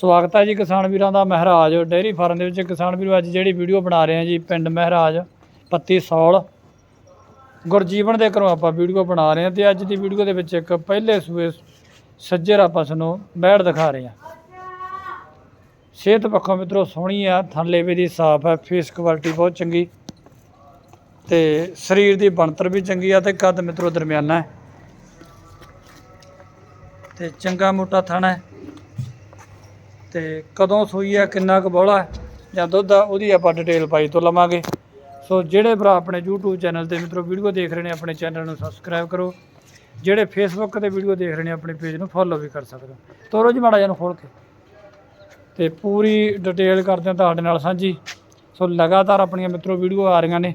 ਸਵਾਗਤ ਹੈ ਜੀ ਕਿਸਾਨ ਵੀਰਾਂ ਦਾ ਮਹਾਰਾਜ। ਡੇਅਰੀ ਫਾਰਮ ਦੇ ਵਿੱਚ ਕਿਸਾਨ ਵੀਰੋ, ਅੱਜ ਜਿਹੜੀ ਵੀਡੀਓ ਬਣਾ ਰਹੇ ਹਾਂ ਜੀ, ਪਿੰਡ ਮਹਾਰਾਜ, ਪੱਤੀ ਸੌਲ। ਗੁਰਜੀਵਨ ਦੇ ਘਰੋਂ ਆਪਾਂ ਵੀਡੀਓ ਬਣਾ ਰਹੇ ਹਾਂ ਤੇ ਅੱਜ ਦੀ ਵੀਡੀਓ ਦੇ ਵਿੱਚ ਇੱਕ ਪਹਿਲੇ ਸੂਏ ਸੱਜਰ ਆਪਾਂ ਤੁਹਾਨੂੰ ਬੈੜ ਦਿਖਾ ਰਹੇ ਹਾਂ। ਸਿਹਤ ਪੱਖੋਂ ਮਿੱਤਰੋ, ਸੋਹਣੀ ਆ ਥਣਲੇਵੇ ਦੀ ਸਾਫ਼ ਹੈ ਫੇਸ ਕੁਆਲਿਟੀ ਬਹੁਤ ਚੰਗੀ। ਤੇ ਸਰੀਰ ਦੀ ਬਣਤਰ ਵੀ ਚੰਗੀ ਆ ਤੇ ਕੱਦ ਮਿੱਤਰੋ, ਦਰਮਿਆਨਾ ਹੈ। ਤੇ ਚੰਗਾ ਮੋਟਾ ਥਣ ਹੈ। ਤੇ ਕਦੋਂ ਸੂਈ ਆ, ਕਿੰਨਾ ਕੁ ਬੋਲਾ ਜਾਂ ਦੁੱਧ ਆ, ਉਹਦੀ ਆਪਾਂ ਡਿਟੇਲ ਪਾਈ ਤੋਂ ਲਵਾਂਗੇ। ਸੋ ਜਿਹੜੇ ਭਰਾ ਆਪਣੇ YouTube ਚੈਨਲ ਤੇ ਮਿੱਤਰੋ ਵੀਡੀਓ ਦੇਖ ਰਹੇ ਨੇ, ਆਪਣੇ ਚੈਨਲ ਨੂੰ ਸਬਸਕ੍ਰਾਈਬ ਕਰੋ। ਜਿਹੜੇ Facebook ਤੇ ਵੀਡੀਓ ਦੇਖ ਰਹੇ ਨੇ, ਆਪਣੇ ਪੇਜ ਨੂੰ ਫੋਲੋ ਵੀ ਕਰ ਸਕਦੇ ਹੋ। ਤੋਰੋ ਜੀ ਮਾੜਾ ਜਿਹਾ ਨੂੰ ਖੋਲ ਕੇ। ਤੇ ਪੂਰੀ ਡਿਟੇਲ ਕਰਦੇ ਹਾਂ ਤੁਹਾਡੇ ਨਾਲ ਸਾਂਝੀ। ਸੋ ਲਗਾਤਾਰ ਆਪਣੀਆਂ ਮਿੱਤਰੋ ਵੀਡੀਓ ਆ ਰਹੀਆਂ ਨੇ।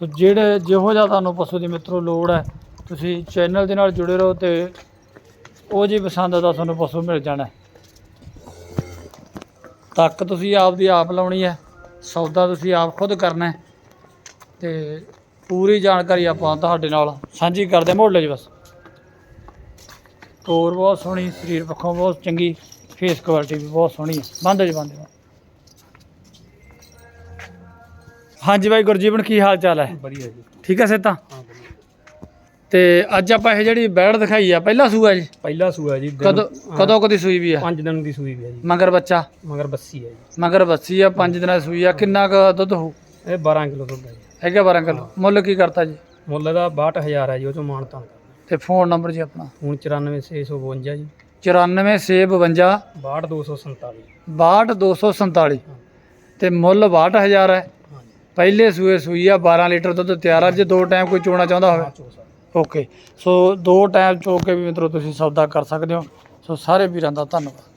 ਸੋ ਜਿਹੜੇ ਜਿਹੋ ਜਿਹਾ ਤੁਹਾਨੂੰ ਪਸ਼ੂ ਦੀ ਮਿੱਤਰੋ ਲੋੜ ਹੈ, ਤੁਸੀਂ ਚੈਨਲ ਦੇ ਨਾਲ ਜੁੜੇ ਰਹੋ ਤੇ ਉਹ ਜੀ ਪਸੰਦ ਦਾ ਤੁਹਾਨੂੰ ਪਸ਼ੂ ਮਿਲ ਜਾਣਾ। ਤੱਕ ਤੁਸੀਂ ਆਪ ਦੀ ਆਪ ਲਾਉਣੀ ਹੈ ਸੌਦਾ ਤੁਸੀਂ ਆਪ ਖੁਦ ਕਰਨਾ ਤੇ ਪੂਰੀ ਜਾਣਕਾਰੀ ਆਪਾਂ ਤੁਹਾਡੇ ਨਾਲ ਸਾਂਝੀ ਕਰਦੇ ਮੋਢਲੇ 'ਚ ਬਸ। ਤੋਰ ਬਹੁਤ ਸੋਹਣੀ ਸਰੀਰ ਪੱਖੋਂ ਬਹੁਤ ਚੰਗੀ ਫੇਸ ਕੁਆਲਿਟੀ ਵੀ ਬਹੁਤ ਸੋਹਣੀ ਹੈ ਬੰਦ ਜੀ ਬੰਦ। ਹਾਂਜੀ ਬਾਈ ਗੁਰਜੀਵਨ ਕੀ ਹਾਲ ਚਾਲ ਹੈ? ਵਧੀਆ ਜੀ। ਠੀਕ ਹੈ ਸੇਤਾ ਹਾਂ ਵਧੀਆ ਤੇ ਅੱਜ ਆਪਾਂ ਇਹ ਜਿਹੜੀ ਬੈੜ ਦਿਖਾਈ ਆ ਪਹਿਲਾ ਸੂਆ ਜੀ? ਪਹਿਲਾ ਸੂਆ ਜੀ ਦਿਨ- ਕਦੋਂ ਹਾਂ, ਕਦੋਂ ਕਦੀ ਸੂਈ ਵੀ ਆ? ਪੰਜ ਦਿਨ ਦੀ ਸੂਈ ਵੀ ਹੈ ਜੀ। ਮਗਰ ਬੱਚਾ? ਮਗਰ ਬੱਸੀ ਹੈ ਜੀ। ਮਗਰ ਬੱਸੀ ਆ 5 ਦਿਨਾਂ ਦੀ ਸੂਈ ਆ ਕਿੰਨਾ ਕੁ ਦੁੱਧ ਹੋਊ? ਇਹ 12 ਕਿਲੋ ਦੁੱਧ ਹੈ ਜੀ। ਹੈਗਾ 12 ਕਿਲੋ। ਮੁੱਲ ਕੀ ਕਰਤਾ ਜੀ? ਮੁੱਲ ਦਾ 62000 ਹੈ ਜੀ ਉਹ ਚੋਂ ਮਾਣ ਤਾਂ ਤੇ ਫੋਨ ਨੰਬਰ ਜੀ ਆਪਣਾ? ਹੁਣ 94652 ਜੀ। 94 62247 62247 ਤੇ ਮੁੱਲ 62000 ਹੈ ਹਾਂ ਜੀ। ਪਹਿਲੇ ਸੂਏ ਸੂਈ ਆ 12 ਲੀਟਰ ਦੁੱਧ ਤਿਆਰ ਆ। ਜੇ ਦੋ ਟਾਈਮ ਕੋਈ ਚੋਣਾ ਚਾਹੁੰਦਾ ਹੋਵੇ? ਹਾਂ ਓਕੇ ਸੋ ਦੋ ਟਾਈਮ ਚੋ ਕੇ ਵੀ ਮਿੱਤਰੋ ਤੁਸੀਂ ਸੌਦਾ ਕਰ ਸਕਦੇ ਹੋ। ਸੋ ਸਾਰੇ ਵੀਰਾਂ ਦਾ ਧੰਨਵਾਦ।